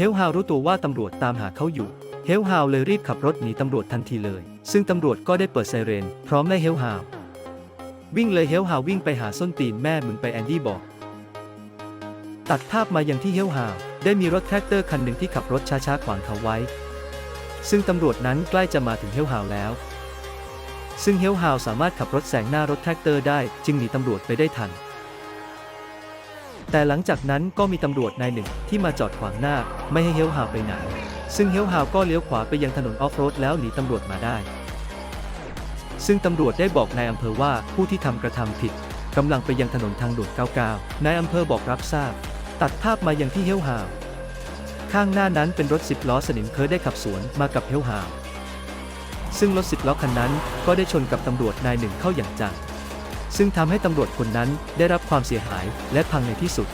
เฮลฮาวรู้ตัวว่าตำรวจตามหาเขาอยู่เฮลฮาวเลยรีบขับรถหนีตำรวจทันทีเลย ซึ่งตำรวจก็ได้เปิดไซเรน พร้อมไล่เฮลฮาววิ่งเลยเฮลฮาววิ่งไปหาส้นตีนแม่มึงไปแอนดี้บอก ตัดภาพมาอยังที่เฮลฮาวได้มีรถแทรกเตอร์คันหนึ่งที่ขับรถช้าๆขวางเขาไว้ ซึ่งตำรวจนั้นใกล้จะมาถึงเฮลฮาวแล้ว ซึ่งเฮลฮาวสามารถขับรถแซงหน้ารถแทรกเตอร์ได้ จึงหนีตำรวจไปได้ทัน แต่หลังจากนั้นก็มีตำรวจนายหนึ่งที่มาจอดขวางหน้า ไม่ให้เฮลฮาวไปไหน ซึ่งเฮลฮาวก็เลี้ยวขวาไปยังถนนออฟโรดแล้วหนีตำรวจมาได้ ซึ่งตำรวจได้บอกนายอำเภอว่าผู้ที่ทำกระทำผิดกำลังไปยังถนนทางด่วน99 นายอำเภอบอกรับทราบ ตัดภาพมายังที่เฮลฮาว ข้างหน้านั้นเป็นรถสิบล้อสนิมเคยได้ขับสวนมากับเฮลฮาว ซึ่งรถสิบล้อคันนั้นก็ได้ชนกับตำรวจนายหนึ่งเข้าอย่างจัง ซึ่งทำให้ตำรวจคนนั้นได้รับความเสียหายและพังในที่สุด